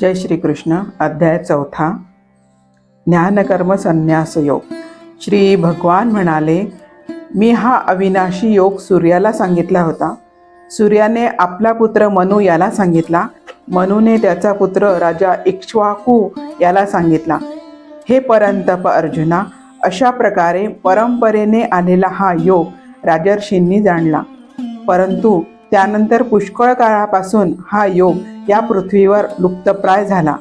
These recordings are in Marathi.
जय श्रीकृष्ण अध्याय चौथा. ज्ञानकर्म संन्यास योग. श्री भगवान म्हणाले मी हा अविनाशी योग सूर्याला सांगितला होता. सूर्याने आपला पुत्र मनू याला सांगितला. मनूने त्याचा पुत्र राजा इक्ष्वाकू याला सांगितला. हे परंतप अर्जुना अशा प्रकारे परंपरेने आलेला हा योग राजर्षींनी जाणला. परंतु त्यानंतर पुष्कळ काळापासून हा योग या पृथ्वीवर लुप्तप्राय झाला.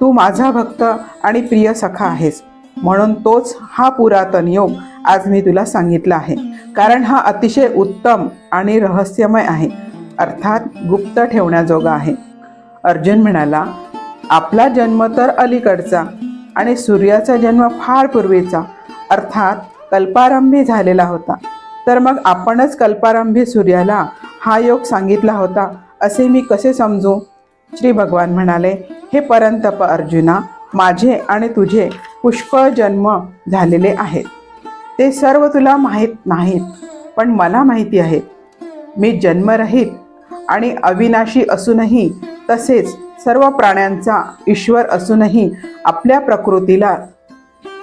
तू माझा भक्त आणि प्रिय सखा आहेस. म्हणून तोच हा पुरातन योग आज मी तुला सांगितला आहे. कारण हा अतिशय उत्तम आणि रहस्यमय आहे. अर्थात गुप्त ठेवण्याजोगा आहे. अर्जुन म्हणाला आपला जन्म तर अलीकडचा आणि सूर्याचा जन्म फार पूर्वीचा. अर्थात कल्पारंभी झालेला होता. तर मग आपणच कल्पारंभी सूर्याला हा योग सांगितला होता असे मी कसे समजू? श्री भगवान म्हणाले हे परंतप अर्जुना माझे आणि तुझे पुष्कळ जन्म झालेले आहेत. ते सर्व तुला माहीत नाहीत पण मला माहिती आहे मी जन्मरहित आणि अविनाशी असूनही तसेच सर्व प्राण्यांचा ईश्वर असूनही आपल्या प्रकृतीला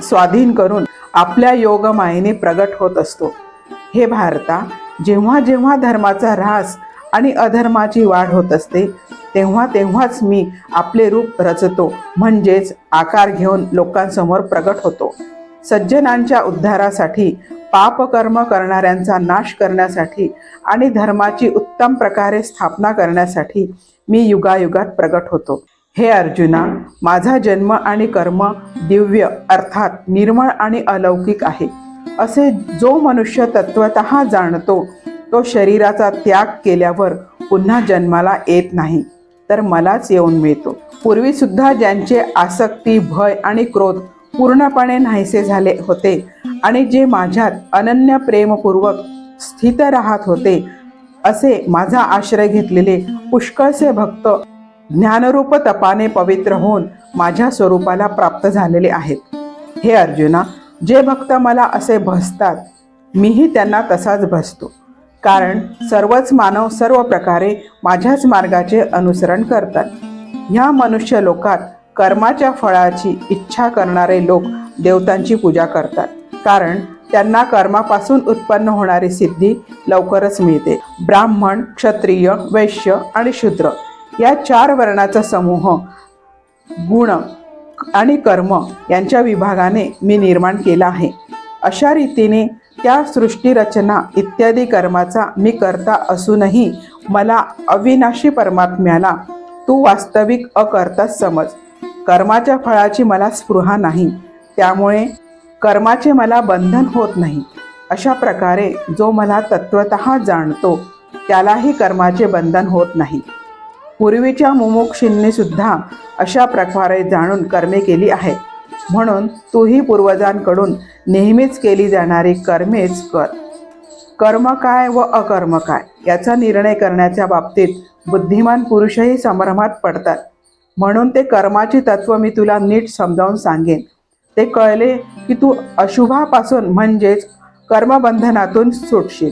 स्वाधीन करून आपल्या योगमायेने प्रगट होत असतो. हे भारता जेव्हा जेव्हा धर्माचा ऱ्हास आणि अधर्माची वाढ होत असते तेव्हा तेव्हाच मी आपले रूप रचतो म्हणजेच आकार घेऊन लोकांसमोर प्रगट होतो. सज्जनांच्या उद्धारासाठी पापकर्म करणाऱ्यांचा नाश करण्यासाठी आणि धर्माची उत्तम प्रकारे स्थापना करण्यासाठी मी युगायुगात प्रगट होतो. हे अर्जुना माझा जन्म आणि कर्म दिव्य अर्थात निर्मळ आणि अलौकिक आहे. असे जो मनुष्य तत्वत जाणतो तो शरीराचा त्याग केल्यावर पुन्हा जन्माला येत नाही तर मलाच येऊन मिळतो. पूर्वीसुद्धा ज्यांचे आसक्ती भय आणि क्रोध पूर्णपणे नाहीसे झाले होते आणि जे माझ्यात अनन्य प्रेमपूर्वक स्थित राहत होते असे माझा आश्रय घेतलेले पुष्कळसे भक्त ज्ञानरूप तपाने पवित्र होऊन माझ्या स्वरूपाला प्राप्त झालेले आहेत. हे अर्जुना जे भक्त मला असे भसतात मीही त्यांना तसाच भसतो कारण सर्वच मानव सर्व प्रकारे माझ्याच मार्गाचे अनुसरण करतात. ह्या मनुष्य लोकात कर्माच्या फळाची इच्छा करणारे लोक देवतांची पूजा करतात. कारण त्यांना कर्मापासून उत्पन्न होणारी सिद्धी लवकरच मिळते. ब्राह्मण क्षत्रिय वैश्य आणि शूद्र या चार वर्णाचा समूह गुण आणि कर्म यांच्या विभागाने मी निर्माण केला आहे. अशा रीतीने त्या सृष्टीरचना इत्यादी कर्माचा मी करता असूनही मला अविनाशी परमात्म्याला तू वास्तविक अकर्ताच समज. कर्माच्या फळाची मला स्पृहा नाही त्यामुळे कर्माचे मला बंधन होत नाही. अशा प्रकारे जो मला तत्वत जाणतो त्यालाही कर्माचे बंधन होत नाही. पूर्वीच्या मुमुक्षींनी सुद्धा अशा प्रकारे जाणून कर्मे केली आहेत. म्हणून तूही पूर्वजांकडून नेहमीच केली जाणारी कर्मेच कर. कर्म काय व अकर्म काय याचा निर्णय करण्याच्या बाबतीत बुद्धिमान पुरुषही संभ्रमात पडतात. म्हणून ते कर्माची तत्व मी तुला नीट समजावून सांगेन. ते कळले की तू अशुभापासून म्हणजेच कर्मबंधनातून सुटशील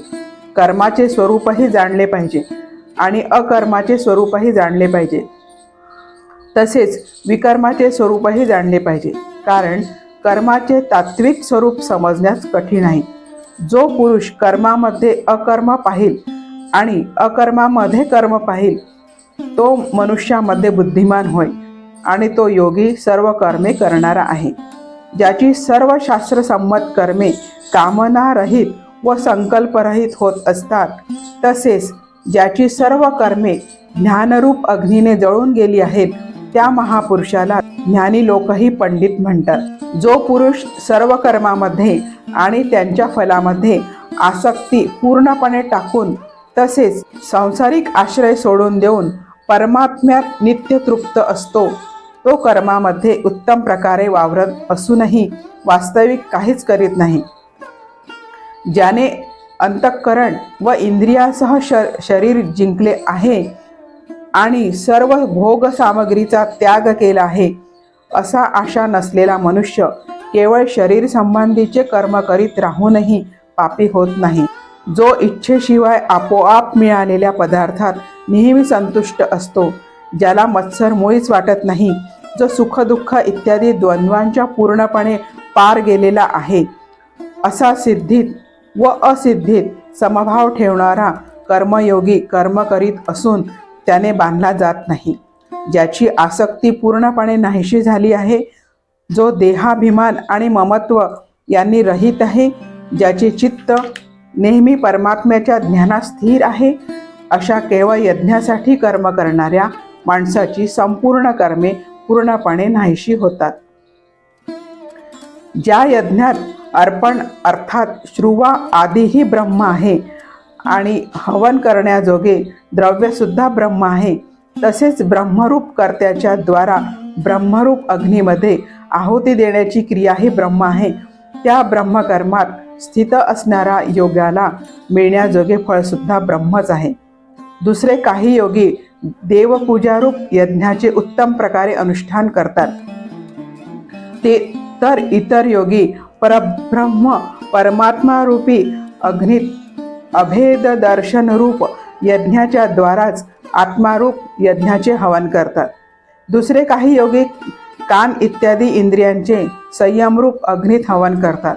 कर्माचे स्वरूपही जाणले पाहिजे. आणि अकर्माचे स्वरूपही जाणले पाहिजे. तसेच विकर्माचे स्वरूपही जाणले पाहिजे. कारण कर्माचे तात्विक स्वरूप समजण्यास कठीण आहे. जो पुरुष कर्मामध्ये अकर्म पाहिल आणि अकर्मामध्ये कर्म पाहिल तो मनुष्यामध्ये बुद्धिमान होय आणि तो योगी सर्व कर्मे करणारा आहे. ज्याची सर्व शास्त्रसंमत कर्मे कामनारहित व संकल्परहित होत असतात तसेच ज्याची सर्व कर्मे ज्ञानरूप अग्नीने जळून गेली आहेत त्या महापुरुषाला ज्ञानी लोकही पंडित म्हणतात. जो पुरुष सर्व कर्मामध्ये आणि त्यांच्या फलामध्ये आसक्ती पूर्णपणे टाकून तसेच सांसारिक आश्रय सोडून देऊन परमात्म्यात नित्य तृप्त असतो तो कर्मामध्ये उत्तम प्रकारे वावरत असूनही वास्तविक काहीच करीत नाही. ज्याने अंतःकरण व इंद्रियासह श शरीर जिंकले आहे आणि सर्व भोग सामग्रीचा त्याग केला आहे असा आशा नसलेला मनुष्य केवळ शरीर संबंधीचे कर्म करीत राहूनही पापी होत नाही. जो इच्छेशिवाय आपोआप मिळालेल्या पदार्थात नेहमी संतुष्ट असतो ज्याला मत्सर मुळीच वाटत नाही जो सुखदुःख इत्यादी द्वंद्वांच्या पूर्णपणे पार गेलेला आहे असा सिद्धीत व असिद्धीत समभाव ठेवणारा कर्मयोगी कर्म करीत असून त्याने बांधला जात नाही. ज्याची आसक्ती पूर्णपणे नाहीशी झाली आहे जो देहाभिमान आणि ममत्व यांनी रहित आहे ज्याचे चित्त नेहमी परमात्म्याच्या ज्ञानात स्थिर आहे अशा केवळ यज्ञासाठी कर्म करणाऱ्या माणसाची संपूर्ण कर्मे पूर्णपणे नाहीशी होतात. ज्या यज्ञात अर्पण अर्थात श्रुवा आदीही ब्रह्म आहे. आणि हवन करण्याजोगे द्रव्यसुद्धा ब्रह्म आहे. तसेच ब्रह्मरूप कर्त्याच्या द्वारा ब्रह्मरूप अग्नीमध्ये आहुती देण्याची क्रियाही ब्रह्म आहे. त्या ब्रह्मकर्मात स्थित असणाऱ्या योगाला मिळण्याजोगे फळसुद्धा ब्रह्मच आहे. दुसरे काही योगी देवपूजारूप यज्ञाचे उत्तम प्रकारे अनुष्ठान करतात. ते तर इतर योगी परब्रह्म परमात्मा रूपी अग्नीत अभेद दर्शन रूप यज्ञाच्या द्वाराच आत्मारूप यज्ञाचे हवन करतात. दुसरे काही योगी कान इत्यादी इंद्रियांचे संयमरूप अग्नीत हवन करतात.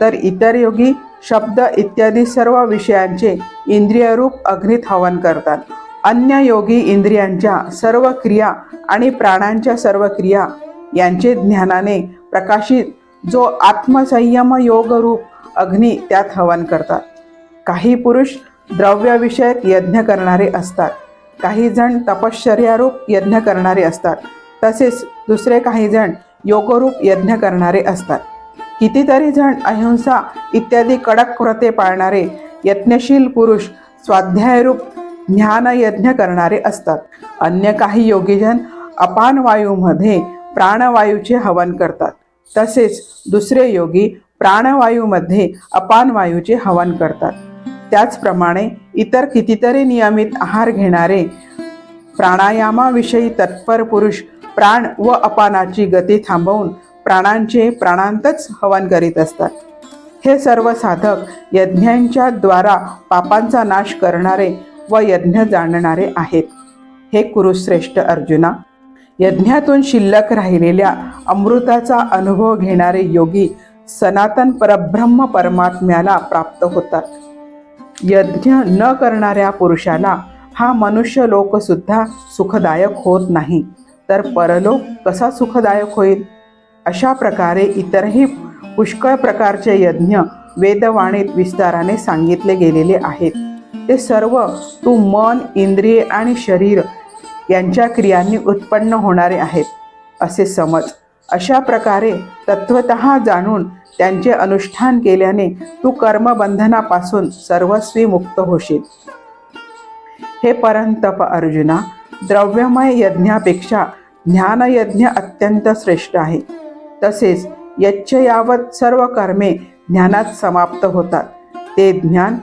तर इतर योगी शब्द इत्यादी सर्व विषयांचे इंद्रियरूप अग्नीत हवन करतात. अन्य योगी इंद्रियांच्या सर्व क्रिया आणि प्राणांच्या सर्व क्रिया यांचे ज्ञानाने प्रकाशित जो आत्मसंयम योगरूप अग्नी त्यात हवन करतात. काही पुरुष द्रव्यविषयक यज्ञ करणारे असतात. काही जण तपश्चर्यारूप यज्ञ करणारे असतात. तसेच दुसरे काही जण योगरूप यज्ञ करणारे असतात. कितीतरी जण अहिंसा इत्यादी कडक व्रते पाळणारे यत्नशील पुरुष स्वाध्यायरूप ज्ञानयज्ञ करणारे असतात. अन्य काही योगीजन अपान वायूमध्ये प्राणवायूचे हवन करतात. तसेच दुसरे योगी प्राणवायूमध्ये अपान वायूचे हवन करतात. त्याचप्रमाणे इतर कितीतरी नियमित आहार घेणारे प्राणायामाविषयी तत्पर पुरुष प्राण व अपानाची गती थांबवून प्राणांचे प्राणांतच हवन करीत असतात. हे सर्व साधक यज्ञांच्या द्वारा पापांचा नाश करणारे व यज्ञ जाणणारे आहेत. हे कुरुश्रेष्ठ अर्जुना यज्ञातून शिल्लक राहिलेल्या अमृताचा अनुभव घेणारे योगी सनातन परब्रह्म परमात्म्याला प्राप्त होतात. यज्ञ न करणाऱ्या पुरुषाला हा मनुष्य लोकसुद्धा सुखदायक होत नाही. तर परलोक कसा सुखदायक होईल? अशा प्रकारे इतरही पुष्कळ प्रकारचे यज्ञ वेदवाणीत विस्ताराने सांगितले गेलेले आहेत. ते सर्व तू मन इंद्रिये आणि शरीर यांच्या क्रियांनी उत्पन्न होणारे आहेत असे समज. अशा प्रकारे तत्वत जाणून त्यांचे अनुष्ठान केल्याने तू कर्मबंधनापासून सर्वस्वी मुक्त होशील. हे परंतप अर्जुना द्रव्यमय यज्ञापेक्षा ज्ञानयज्ञ अत्यंत श्रेष्ठ आहे. तसेच यच्च यावत सर्व कर्मे ज्ञानात समाप्त होतात. ते ज्ञान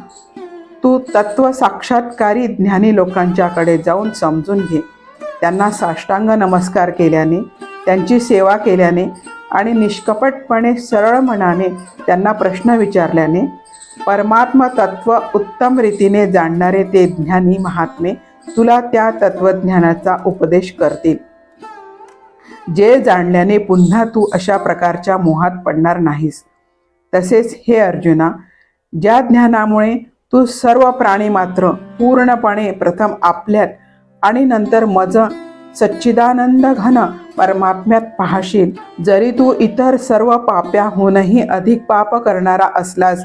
तू तत्व साक्षात्कारी ज्ञानी लोकांच्याकडे जाऊन समजून घे. त्यांना साष्टांग नमस्कार केल्याने त्यांची सेवा केल्याने आणि निष्कपटपणे सरळ मनाने त्यांना प्रश्न विचारल्याने परमात्म तत्व उत्तम रीतीने जाणणारे ते ज्ञानी महात्मे तुला त्या तत्वज्ञानाचा उपदेश करतील. जे जाणल्याने पुन्हा तू अशा प्रकारच्या मोहात पडणार नाहीस. तसेच हे अर्जुना ज्या ज्ञानामुळे तू सर्व प्राणी मात्र पूर्णपणे प्रथम आपल्यात आणि नंतर मज सच्चिदानंद घन परमात्म्यात पाहशील. जरी तू इतर सर्व पाप्याहूनही अधिक पाप करणारा असलास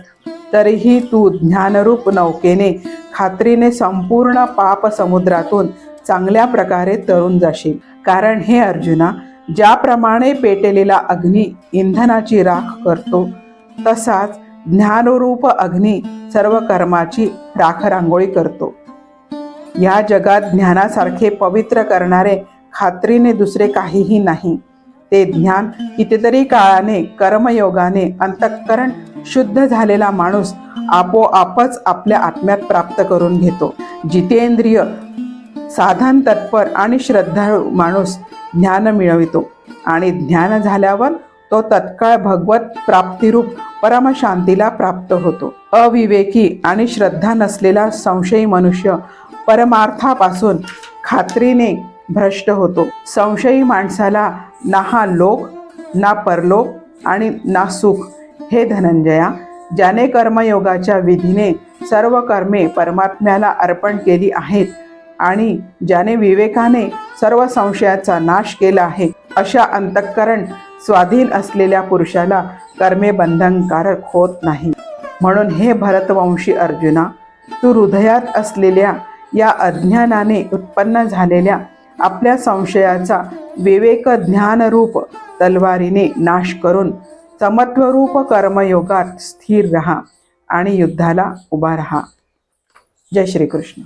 तरीही तू ज्ञानरूप नौकेने खात्रीने संपूर्ण पाप समुद्रातून चांगल्या प्रकारे तरून जाशील. कारण हे अर्जुना ज्याप्रमाणे पेटलेला अग्नी इंधनाची राख करतो तसाच ज्ञानरूप अग्नी सर्व कर्माची राख रांगोळी करतो. या जगात ज्ञानासारखे पवित्र करणारे खात्रीने दुसरे काहीही नाही. ते ज्ञान कितीतरी काळाने कर्मयोगाने अंतःकरण शुद्ध झालेला माणूस आपोआपच आपल्या आत्म्यात प्राप्त करून घेतो. जितेंद्रिय साधन तत्पर आणि श्रद्धाळू माणूस ज्ञान मिळवितो आणि ज्ञान झाल्यावर तो तत्काळ भगवत प्राप्तिरूप परमशांतीला प्राप्त होतो. अविवेकी आणि श्रद्धा नसलेला संशयी मनुष्य परमार्थापासून खात्रीने भ्रष्ट होतो. संशयी माणसाला ना हा लोक ना परलोक आणि ना सुख हे धनंजया ज्याने कर्मयोगाच्या विधीने सर्व कर्मे परमात्म्याला अर्पण केली आहेत आणि ज्याने विवेकाने सर्व संशयाचा नाश केला आहे अशा अंतःकरण स्वाधीन असलेल्या पुरुषाला कर्मे बंधनकारक होत नाही. म्हणून हे भरतवंशी अर्जुना तू हृदयात असलेल्या या अज्ञानाने उत्पन्न झालेल्या आपल्या संशयाचा विवेक ज्ञानरूप तलवारीने नाश करून समत्वरूप कर्मयोगात स्थिर रहा आणि युद्धाला उभा रहा. जय श्रीकृष्ण.